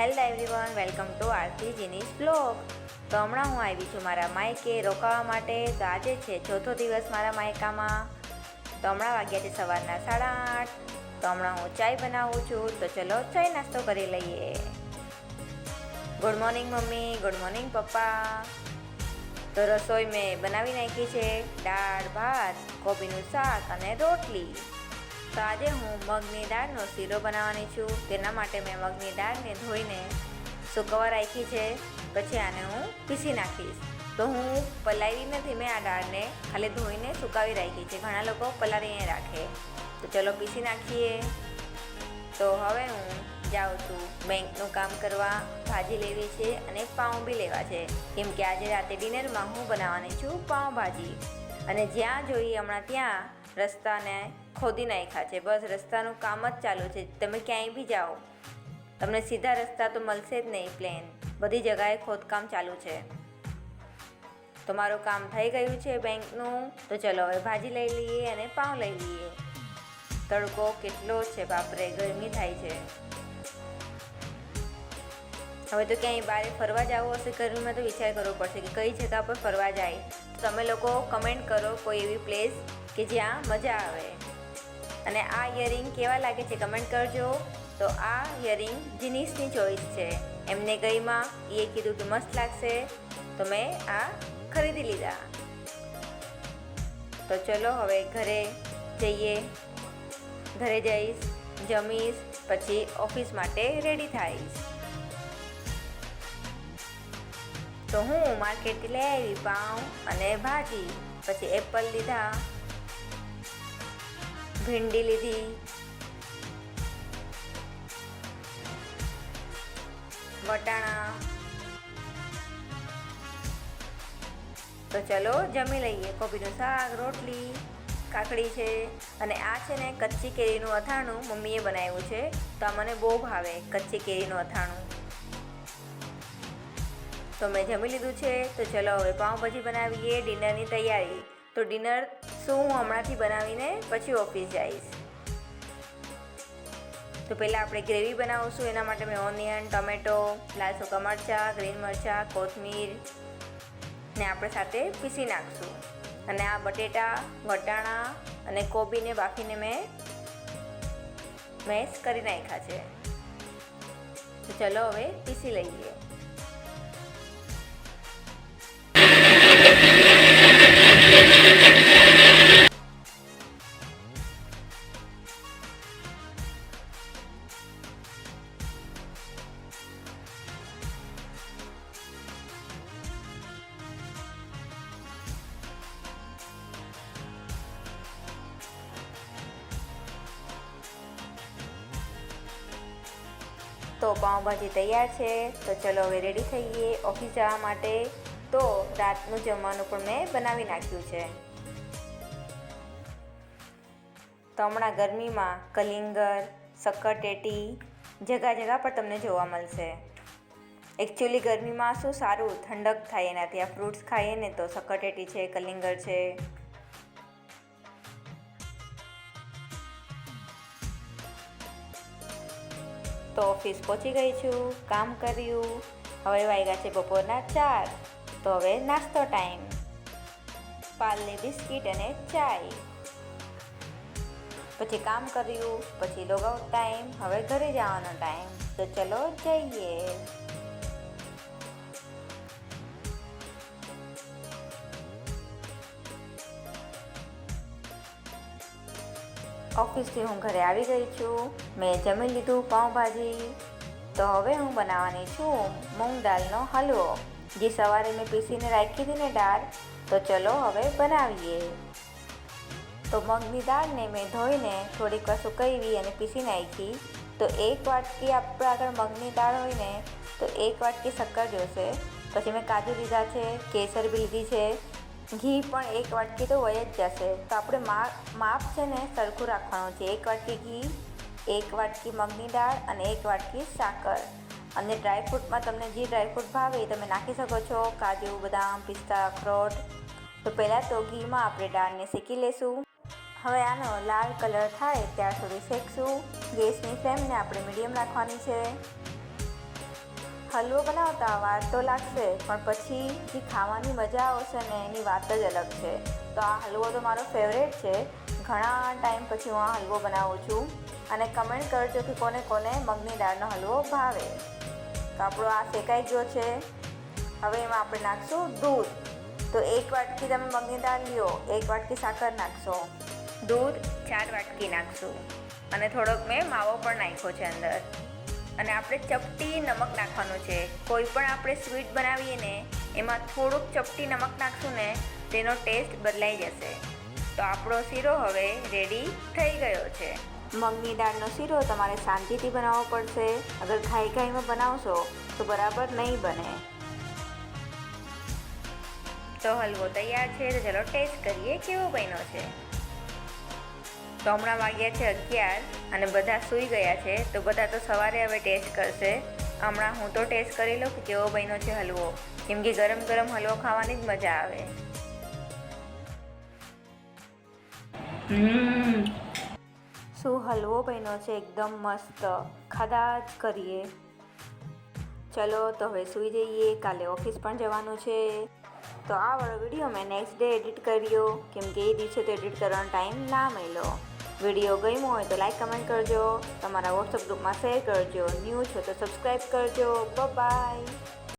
Hello everyone, welcome to Aarti જીનીસ blog. તો હમણાં હું આવી છું મારા માયકે રોકાવા માટે. તો આજે છે ચોથો દિવસ મારા માયકામાં. તો હમણાં વાગ્યા છે સવારના સાડા આઠ. તો હમણાં હું ચાય બનાવું છું. તો ચલો ચાય નાસ્તો કરી લઈએ. Good morning mummy. Good morning papa. તો રસોઈ મેં બનાવી નાખી છે. દાળ, ભાત, કોબીનું શાક અને રોટલી. તો આજે હું મગની દાળનો શીરો બનાવવાની છું. તેના માટે મેં મગની દાળને ધોઈને સુકવવા રાખી છે. પછી આને હું પીસી નાખીશ. તો હું પલાળી નથી મેં આ દાળને, ખાલી ધોઈને સુકાવી રાખી છે. ઘણા લોકો પલાળીને રાખે. તો ચલો પીસી નાખીએ. તો હવે હું જાઉં છું. બેંકનું કામ કરવા ભાજી લેવી છે અને પાઉં બી લેવા છે. કેમ કે આજે રાતે ડિનરમાં હું બનાવવાની છું પાઉંભાજી અને જ્યાં જોઈએ હમણાં ત્યાં રસ્તાને ખોદી નાખ્યા છે. બસ રસ્તાનું કામ જ ચાલુ છે. તમે ક્યાંય બી જાઓ, તમને સીધા રસ્તા તો મળશે જ નહીં, પ્લેન. બધી જગાએ ખોદકામ ચાલુ છે. તો મારું કામ થઈ ગયું છે બેંકનું. તો ચલો હવે ભાજી લઈ લઈએ અને પાઉં લઈ લઈએ. તડકો કેટલો છે, બાપરે, ગરમી થાય છે. હવે તો ક્યાંય બહાર ફરવા જવું હશે, ગરમીમાં તો વિચાર કરવો પડશે કે કઈ જગ્યા પર ફરવા જાય. તમે લોકો કમેન્ટ કરો કોઈ એવી પ્લેસ કે જ્યાં મજા આવે. અને આ ઇયરિંગ કેવા લાગે છે કમેન્ટ કરજો. તો આ ઇયરિંગ જીનીસની ચોઈસ છે. એમને ગઈમાં એ કીધું કે મસ્ત લાગશે. તો મેં આ ખરીદી લીધા. તો ચલો હવે ઘરે જઈએ. ઘરે જઈશ, જમીશ, પછી ઓફિસ માટે રેડી થઈશ. તો હું માર્કેટથી લઈ આવી પાઉં અને ભાજી, પછી એપલ લીધા. ભીંડી લીધી. વટાણા. તો ચલો જમી લઈએ. કોબીનું શાક, રોટલી, કાકડી છે. અને આ છે ને કચ્ચી કેરીનું અથાણું મમ્મીએ બનાવ્યું છે. તો આ મને બહુ ભાવે કચ્ચી કેરીનું અથાણું. તો મેં જમી લીધું છે. તો ચલો હવે પાઉંભાજી બનાવીએ, ડિનરની તૈયારી. તો ડિનર શું હું હમણાંથી બનાવીને પછી ઓફિસ જઈશ? તો પહેલાં આપણે ગ્રેવી બનાવીશું, એના માટે મેં ઓનિયન, ટમેટો, લાલ સૂકા મરચાં, ગ્રીન મરચાં, કોથમીર ને આપણે સાથે પીસી નાખશું. અને આ બટેટા, વટાણા અને કોબીને બાફીને મેં મેશ કરી નાખ્યા છે. તો ચલો હવે પીસી લઈએ. તો પાઉંભાજી તૈયાર છે. તો ચલો હવે રેડી થઈએ ઓફિસ જવા માટે. તો રાતનું જમવાનું પણ મેં બનાવી નાખ્યું છે. તો હમણાં ગરમીમાં કલિંગર સક્કરટેટી જગા જગા પર તમને જોવા મળશે. એકચ્યુઅલી ગરમીમાં શું સારું ઠંડક થાય એનાથી, આ ફ્રૂટ્સ ખાઈએ ને તો સક્કરટેટી છે, કલિંગર છે. તો ઓફિસ પહોંચી ગઈ છું, કામ કર્યું. હવે વાગ્યા છે બપોરના ચાર. તો હવે નાસ્તો ટાઈમ. પાલની બિસ્કિટ અને ચાય. પછી કામ કર્યું, પછી લોગઆઉટ ટાઈમ હવે ઘરે જવાનો ટાઈમ તો ચલો જઈએ. ઓફિસથી હું ઘરે આવી ગઈ છું. મેં જમી લીધું પાઉંભાજી. તો હવે હું બનાવવાની છું મૂંગ દાળનો હલવો. જે સવારે મેં પીસીને રાખી હતી ને દાળ, તો ચલો હવે બનાવીએ. તો મગની દાળને મેં ધોઈને થોડીક વાર સુકાવી અને પીસી નાખી. તો એક વાટકી આપણા આગળ મગની દાળ હોય ને, તો એક વાટકી શક્કર જોશે. પછી મેં કાજુ લીધા છે, કેસર બી લીધી છે. ઘી પણ એક વાટકી તો વય જ જશે. તો આપણે માપ છે ને સરખું રાખવાનું છે. એક વાટકી ઘી, એક વાટકી મગની દાળ અને એક વાટકી સાકર. અને ડ્રાયફ્રૂટમાં તમને જે ડ્રાયફ્રૂટ ભાવે એ તમે નાખી શકો છો. કાજુ, બદામ, પિસ્તા, અખરોટ. તો પહેલાં તો ઘીમાં આપણે દાળને શેકી લેશું. હવે આનો લાલ કલર થાય ત્યાર સુધી શેકશું. ગેસની ફ્લેમને આપણે મીડિયમ રાખવાની છે. હલવો બનાવતા વાર તો લાગશે, પણ પછી જે ખાવાની મજા આવશે ને એની વાત જ અલગ છે. તો આ હલવો તો મારો ફેવરેટ છે. ઘણા ટાઈમ પછી હું આ હલવો બનાવું છું. અને કમેન્ટ કરજો કે કોને કોને મગની દાળનો હલવો ભાવે. તો આપણો આ શેકાઈ ગયો છે. હવે એમાં આપણે નાખશું દૂધ. તો એક વાટકી તમે મગની દાળ લ્યો, એક વાટકી સાકર નાખશો. દૂધ ચાર વાટકી નાખશું. અને થોડોક મેં માવો પણ નાખ્યો છે અંદર. અને આપણે ચપટી નમક નાખવાનું છે. કોઈ પણ આપણે સ્વીટ બનાવીએ ને એમાં થોડુંક ચપટી નમક નાખશું ને તેનો ટેસ્ટ બદલાઈ જશે. તો આપણો શીરો હવે રેડી થઈ ગયો છે. મગની દાળનો શીરો તમારે શાંતિથી બનાવવો પડશે. અગર ખાઈ ખાઈમાં બનાવશો તો બરાબર નહીં બને. તો હલવો તૈયાર છે. તો ચલો ટેસ્ટ કરીએ કેવો બન્યો છે. તો હમણાં વાગ્યા છે અગિયાર અને બધા સૂઈ ગયા છે તો બધા તો સવારે હવે ટેસ્ટ કરશે. હમણાં હું તો ટેસ્ટ કરી લઉં કે કેવો બન્યો છે હલવો. કેમ કે ગરમ ગરમ હલવો ખાવાની જ મજા આવે. શું હલવો બન્યો છે? એકદમ મસ્ત. ખાધા જ કરીએ. ચલો તો હવે સૂઈ જઈએ. કાલે ઓફિસ પણ જવાનું છે. તો આ વાળો વીડિયો મેં નેક્સ્ટ ડે એડિટ કર્યો. કેમ કે એ દિવસે તો એડિટ કરવાનો ટાઈમ ના મળ્યો. વીડિયો ગમ્યો હોય તો લાઈક કમેન્ટ કરજો. તમારા વોટ્સઅપ ગ્રુપમાં શેર કરજો. ન્યૂ છો તો સબસ્ક્રાઈબ કરજો. બાય